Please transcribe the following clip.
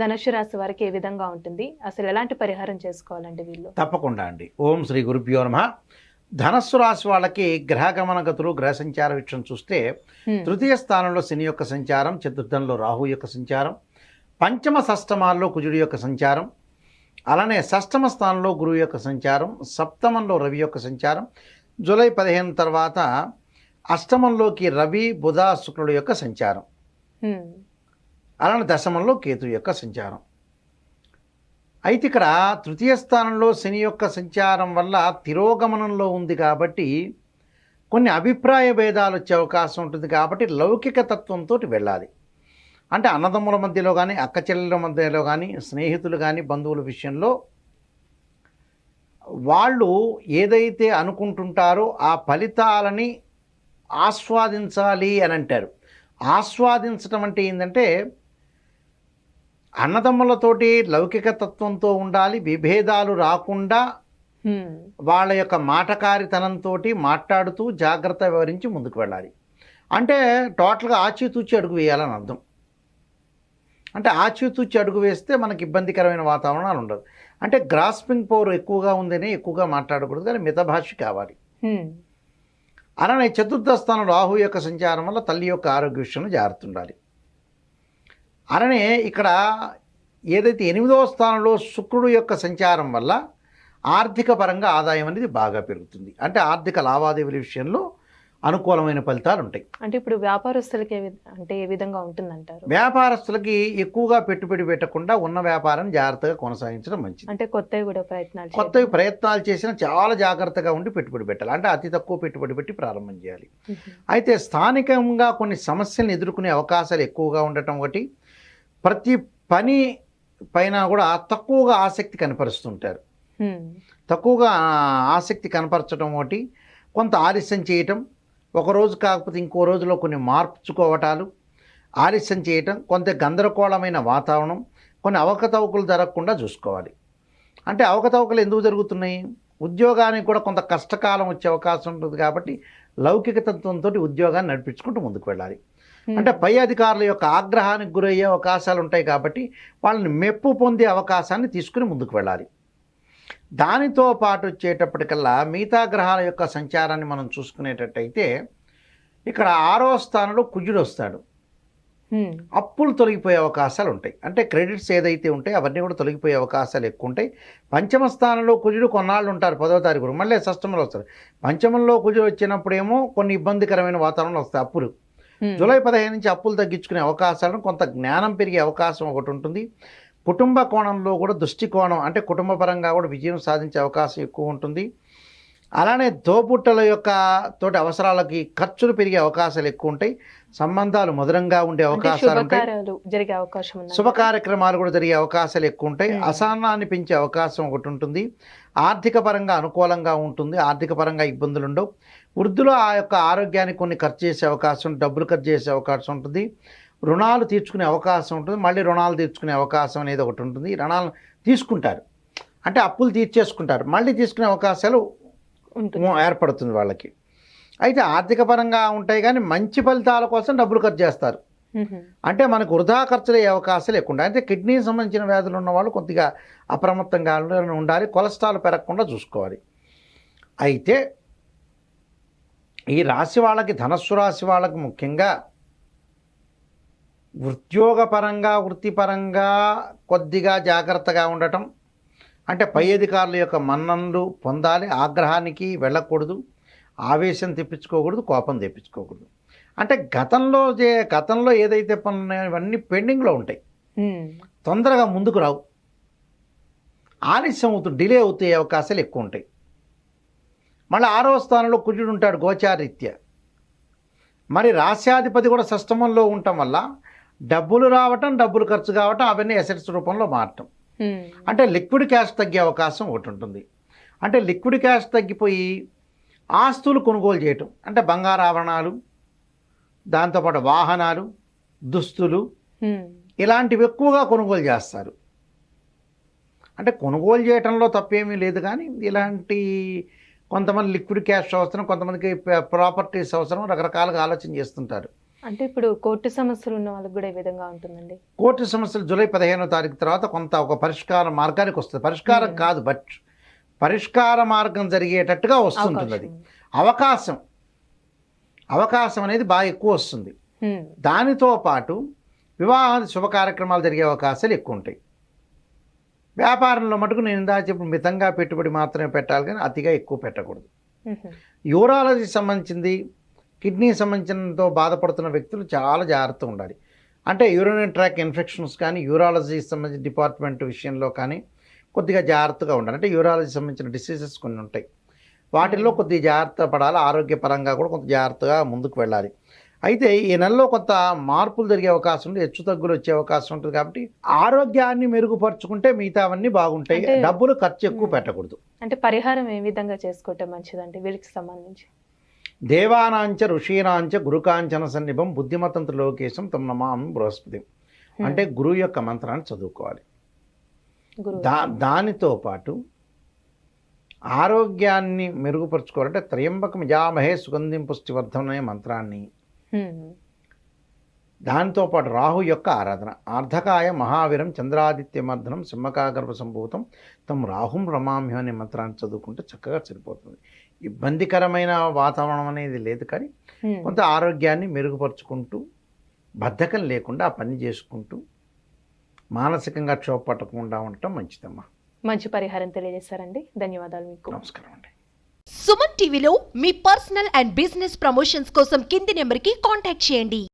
ధనుషు రాశి వారికి ఏ విధంగా ఉంటుంది? అసలు ఎలాంటి పరిహారం చేసుకోవాలండి వీళ్ళు? తప్పకుండా అండి. ఓం శ్రీ గురుభ్యో నమ. ధనస్సు రాశి వాళ్ళకి గ్రహ గమనగతులు గ్రహ సంచార విషయం చూస్తే. తృతీయ స్థానంలో శని యొక్క సంచారం చతుర్థంలో రాహు యొక్క సంచారం పంచమ షష్టమాల్లో కుజుడి యొక్క సంచారం అలానే షష్టమ స్థానంలో గురువు యొక్క సంచారం సప్తమంలో రవి యొక్క సంచారం జూలై పదిహేను తర్వాత అష్టమంలోకి రవి బుధ శుక్రుడు యొక్క సంచారం. అలానే దశమంలో కేతు యొక్క సంచారం. అయితే ఇక్కడ తృతీయ స్థానంలో శని యొక్క సంచారం వల్ల తిరోగమనంలో ఉంది కాబట్టి కొన్ని అభిప్రాయ భేదాలు వచ్చే అవకాశం ఉంటుంది కాబట్టి లౌకిక తత్వంతో వెళ్ళాలి. అంటే అన్నదమ్ముల మధ్యలో కానీ అక్క చెల్లెల మధ్యలో కానీ స్నేహితులు కానీ బంధువుల విషయంలో వాళ్ళు ఏదైతే అనుకుంటుంటారో ఆ ఫలితాలని ఆస్వాదించాలి అని అంటారు. ఆస్వాదించటం అంటే ఏంటంటే అన్నదమ్ములతోటి లౌకిక తత్వంతో ఉండాలి విభేదాలు రాకుండా. వాళ్ళ యొక్క మాటకారితనంతో మాట్లాడుతూ జాగ్రత్త వివరించి ముందుకు వెళ్ళాలి. అంటే టోటల్గా ఆచితూచి అడుగు వేయాలని అర్థం. అంటే ఆచితూచి అడుగు వేస్తే మనకి ఇబ్బందికరమైన వాతావరణాలు ఉండదు అంటే గ్రాస్పింగ్ పవర్ ఎక్కువగా ఉందని ఎక్కువగా మాట్లాడకూడదు కానీ మితభాష కావాలి. హ్మ్. అలానే చతుర్థ స్థానం రాహు యొక్క సంచారం వల్ల తల్లి యొక్క ఆరోగ్య విషయంలో జాగ్రత్త ఉండాలి. అలానే ఇక్కడ ఏదైతే ఎనిమిదవ స్థానంలో శుక్రుడు యొక్క సంచారం వల్ల ఆర్థిక పరంగా ఆదాయం అనేది బాగా పెరుగుతుంది. అంటే ఆర్థిక లావాదేవీల విషయంలో అనుకూలమైన ఫలితాలు ఉంటాయి. అంటే ఇప్పుడు వ్యాపారస్తులకి అంటే ఏ విధంగా ఉంటుందంటారు? వ్యాపారస్తులకి ఎక్కువగా పెట్టుబడి పెట్టకుండా ఉన్న వ్యాపారం జాగ్రత్తగా కొనసాగించడం మంచిది. అంటే కొత్తవి కూడా ప్రయత్నాలు కొత్తవి. ప్రయత్నాలు చేసినా చాలా జాగ్రత్తగా ఉండి పెట్టుబడి పెట్టాలి. అంటే అతి తక్కువ పెట్టుబడి పెట్టి ప్రారంభం చేయాలి. అయితే స్థానికంగా కొన్ని సమస్యలను ఎదుర్కొనే అవకాశాలు ఎక్కువగా ఉండటం ఒకటి. ప్రతి పని పైన కూడా తక్కువగా ఆసక్తి కనపరుస్తుంటారు. తక్కువగా ఆసక్తి కనపరచడం ఒకటి కొంత ఆలస్యం చేయటం ఒక రోజు కాకపోతే ఇంకో రోజులో కొన్ని మార్చుకోవటాలు ఆలస్యం చేయటం కొంత గందరగోళమైన వాతావరణం కొన్ని అవకతవకలు జరగకుండా చూసుకోవాలి అంటే అవకతవకలు ఎందుకు జరుగుతున్నాయి ఉద్యోగానికి కూడా కొంత కష్టకాలం వచ్చే అవకాశం ఉంటుంది కాబట్టి లౌకిక తత్వంతో ఉద్యోగాన్ని నడిపించుకుంటూ ముందుకు వెళ్ళాలి. అంటే పై అధికారుల యొక్క ఆగ్రహానికి గురయ్యే అవకాశాలు ఉంటాయి కాబట్టి వాళ్ళని మెప్పు పొందే అవకాశాన్ని తీసుకుని ముందుకు వెళ్ళాలి. దానితో పాటు వచ్చేటప్పటికల్లా మిగతా గ్రహాల యొక్క సంచారాన్ని మనం చూసుకునేటట్టయితే ఇక్కడ ఆరో స్థానంలో కుజుడు వస్తాడు. హ్మ్. అప్పులు తొలగిపోయే అవకాశాలు ఉంటాయి. అంటే క్రెడిట్స్ ఏదైతే ఉంటాయో అవన్నీ కూడా తొలగిపోయే అవకాశాలు ఎక్కువ ఉంటాయి. పంచమ స్థానంలో కుజుడు కొన్నాళ్ళు ఉంటారు పదో తారీఖు మళ్ళీ షష్టమంలో వస్తారు. పంచమంలో కుజుడు వచ్చినప్పుడేమో కొన్ని ఇబ్బందికరమైన వాతావరణం వస్తాయి అప్పులు. Hmm. జూలై పదిహేను నుంచి అప్పులు తగ్గించుకునే అవకాశాలను కొంత జ్ఞానం పెరిగే అవకాశం ఒకటి ఉంటుంది. కుటుంబ కోణంలో కూడా దృష్టికోణం అంటే కుటుంబ పరంగా కూడా విజయం సాధించే అవకాశం ఎక్కువ ఉంటుంది. అలానే దోబుట్టల యొక్క తోటి అవసరాలకి ఖర్చులు పెరిగే అవకాశాలు ఎక్కువ ఉంటాయి. సంబంధాలు మధురంగా ఉండే అవకాశాలు ఉంటాయి. శుభ కార్యక్రమాలు కూడా జరిగే అవకాశాలు ఎక్కువ ఉంటాయి. అసహనాన్ని పెంచే అవకాశం ఒకటి ఉంటుంది. ఆర్థిక పరంగా అనుకూలంగా ఉంటుంది. ఆర్థిక పరంగా ఇబ్బందులు ఉండవు. వృద్ధులు ఆ యొక్క ఆరోగ్యానికి కొన్ని ఖర్చు చేసే అవకాశం డబ్బులు ఖర్చు చేసే అవకాశం ఉంటుంది. రుణాలు తీర్చుకునే అవకాశం ఉంటుంది. మళ్ళీ రుణాలు తీర్చుకునే అవకాశం అనేది ఒకటి ఉంటుంది. రుణాలు తీసుకుంటారు. అంటే అప్పులు తీర్చేసుకుంటారు. మళ్ళీ తీసుకునే అవకాశాలు ఏర్పడుతుంది వాళ్ళకి. అయితే ఆర్థిక పరంగా ఉంటాయి కానీ మంచి ఫలితాల కోసం డబ్బులు ఖర్చు చేస్తారు. అంటే మనకు వృధా ఖర్చులు అయ్యే అవకాశాలు ఎక్కువ ఉంటాయి అంటే కిడ్నీకి సంబంధించిన వ్యాధులు ఉన్న వాళ్ళు కొద్దిగా అప్రమత్తంగా ఉండాలి కొలెస్ట్రాల్ పెరగకుండా చూసుకోవాలి. అయితే ఈ రాశి వాళ్ళకి ధనస్సు రాశి వాళ్ళకి ముఖ్యంగా ఉద్యోగపరంగా వృత్తిపరంగా కొద్దిగా జాగ్రత్తగా ఉండటం అంటే పై అధికారుల యొక్క మన్ననలు పొందాలి ఆగ్రహానికి వెళ్ళకూడదు. ఆవేశం తెప్పించుకోకూడదు కోపం తెప్పించుకోకూడదు. అంటే గతంలో చే గతంలో ఏదైతే పనులు ఉన్నాయో ఇవన్నీ పెండింగ్లో ఉంటాయి. తొందరగా ముందుకు రావు. ఆలస్యం అవుతుంది డిలే అవుతాయి అవకాశాలు ఎక్కువ ఉంటాయి. మళ్ళీ ఆరో స్థానంలో కుజుడు ఉంటాడు గోచారీత్య. మరి రాస్యాధిపతి కూడా షష్టమంలో ఉండటం వల్ల డబ్బులు రావటం డబ్బులు ఖర్చు కావటం అవన్నీ అసెట్స్ రూపంలో మారటం. అంటే లిక్విడ్ క్యాష్ తగ్గే అవకాశం ఒకటి ఉంటుంది. అంటే లిక్విడ్ క్యాష్ తగ్గిపోయి ఆస్తులు కొనుగోలు చేయటం. అంటే బంగారు ఆభరణాలు దాంతోపాటు వాహనాలు దుస్తులు. ఇలాంటివి ఎక్కువగా కొనుగోలు చేస్తారు. అంటే కొనుగోలు చేయటంలో తప్పేమీ లేదు కానీ ఇలాంటి కొంతమంది లిక్విడ్ క్యాష్ అవసరం కొంతమందికి ప్రాపర్టీస్ అవసరం రకరకాలుగా ఆలోచన చేస్తుంటారు. అంటే ఇప్పుడు కోర్టు సమస్యలు ఉన్న వాళ్ళకి కూడా ఏ విధంగా ఉంటుందండి? కోర్టు సమస్యలు జూలై పదిహేనో తారీఖు తర్వాత కొంత ఒక పరిష్కార మార్గానికి వస్తుంది పరిష్కారం. కాదు బట్ పరిష్కార మార్గం జరిగేటట్టుగా వస్తుంటుంది అది అవకాశం. అవకాశం అనేది బాగా ఎక్కువ వస్తుంది. దానితో పాటు వివాహ శుభ కార్యక్రమాలు జరిగే అవకాశాలు ఎక్కువ ఉంటాయి వ్యాపారంలో మటుకు నేను ఇందా చెప్పిన మితంగా పెట్టుబడి మాత్రమే పెట్టాలి కానీ అతిగా ఎక్కువ పెట్టకూడదు. యూరాలజీ సంబంధించింది కిడ్నీ సంబంధించినతో బాధపడుతున్న వ్యక్తులు చాలా జాగ్రత్తగా ఉండాలి అంటే యూరినరీ ట్రాక్ ఇన్ఫెక్షన్స్ కానీ యూరాలజీ సంబంధించిన డిపార్ట్మెంట్ విషయంలో కానీ కొద్దిగా జాగ్రత్తగా ఉండాలి. అంటే యూరాలజీ సంబంధించిన డిసీజెస్ కొన్ని ఉంటాయి. వాటిల్లో కొద్దిగా జాగ్రత్త పడాలి. ఆరోగ్యపరంగా కూడా కొంత జాగ్రత్తగా ముందుకు వెళ్ళాలి. అయితే ఈ నెలలో కొంత మార్పులు జరిగే అవకాశం ఉంది. హెచ్చు తగ్గులు వచ్చే అవకాశం ఉంటుంది కాబట్టి ఆరోగ్యాన్ని మెరుగుపరుచుకుంటే మిగతావన్నీ బాగుంటాయి. డబ్బులు ఖర్చు ఎక్కువ మ్మ్. పెట్టకూడదు. అంటే పరిహారం ఏ విధంగా చేసుకుంటే మంచిదండి? వీరికి సంబంధించి. దేవానాంచ ఋషీనాంచ గురుకాంచన సన్నిభం బుద్ధిమతంతు లోకేశం తమ నమామి బృహస్పతి. అంటే గురువు యొక్క మంత్రాన్ని చదువుకోవాలి. దా దానితో పాటు ఆరోగ్యాన్ని మెరుగుపరుచుకోవాలంటే త్రయంబకం జామహే సుగంధిం పుష్టివర్ధం అనే మంత్రాన్ని. దానితో పాటు రాహు యొక్క ఆరాధన ఆర్ధకాయ మహావీరం చంద్రాదిత్యమర్ధనం సింహకాగర్భ సంభూతం తమ రాహుం రమామ్యం అనే మంత్రాన్ని చదువుకుంటే చక్కగా సరిపోతుంది ఇబ్బందికరమైన వాతావరణం అనేది లేదు కానీ. కొంత ఆరోగ్యాన్ని మెరుగుపరుచుకుంటూ బద్ధకం లేకుండా ఆ పని చేసుకుంటూ మానసికంగా క్షోభ పట్టకుండా ఉండటం మంచిదమ్మా. మంచి పరిహారం తెలియజేశారండి. ధన్యవాదాలు మీకు. నమస్కారం అండి. సుమన్ టీవీలో మీ పర్సనల్ అండ్ బిజినెస్ ప్రమోషన్స్ కోసం కింది నెంబర్కి కాంటాక్ట్ చేయండి.